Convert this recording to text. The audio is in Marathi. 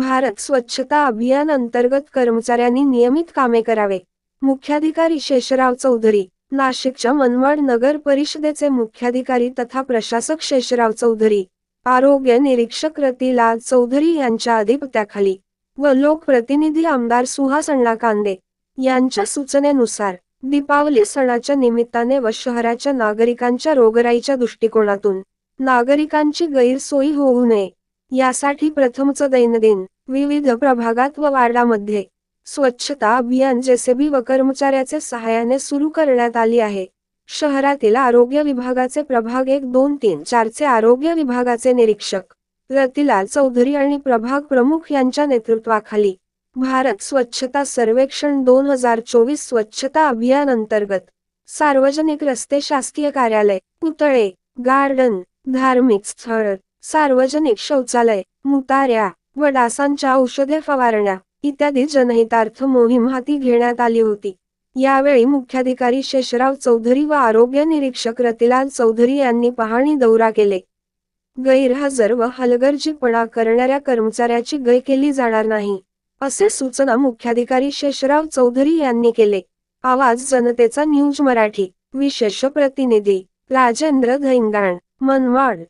भारत स्वच्छता अभियान अंतर्गत कर्मचाऱ्यांनी नियमित कामे करावे. मुख्याधिकारी शेषराव चौधरी नाशिकच्या मनमाड नगर परिषदेचे मुख्याधिकारी तथा प्रशासक शेषराव चौधरी आरोग्य निरीक्षक रतिलाल चौधरी यांच्या अधिपत्याखाली व लोकप्रतिनिधी आमदार सुहास अण्णा कांदे यांच्या सूचनेनुसार दीपावली सणाच्या निमित्ताने व शहराच्या नागरिकांच्या रोगराईच्या दृष्टिकोनातून नागरिकांची गैरसोयी होऊ नये. यासाठी प्रथमच दैनंदिन विविध प्रभागात व वार्डामध्ये स्वच्छता अभियान जेसीबी व कर्मचाऱ्याचे सहाय्याने सुरू करण्यात आली आहे. शहरातील आरोग्य विभागाचे प्रभाग एक दोन तीन चारचे आरोग्य विभागाचे निरीक्षक रतिलाल चौधरी आणि प्रभाग प्रमुख यांच्या नेतृत्वाखाली भारत स्वच्छता सर्वेक्षण दोन हजार चोवीस स्वच्छता अभियान अंतर्गत सार्वजनिक रस्ते शासकीय कार्यालय पुतळे गार्डन धार्मिक स्थळ सार्वजनिक शौचालय मुताऱ्या व डासांच्या औषधे फवारण्या इत्यादी जनहितार्थ मोहीम हाती घेण्यात आली होती. यावेळी मुख्याधिकारी शेषराव चौधरी व आरोग्य निरीक्षक रतिलाल चौधरी यांनी पाहणी दौरा केले. गैरहजर व हलगर्जीपणा करणाऱ्या कर्मचाऱ्याची गय केली जाणार नाही असे सूचना मुख्याधिकारी शेषराव चौधरी यांनी केले. आवाज जनतेचा न्यूज मराठी विशेष प्रतिनिधी राजेंद्र धैंगाण मनवाड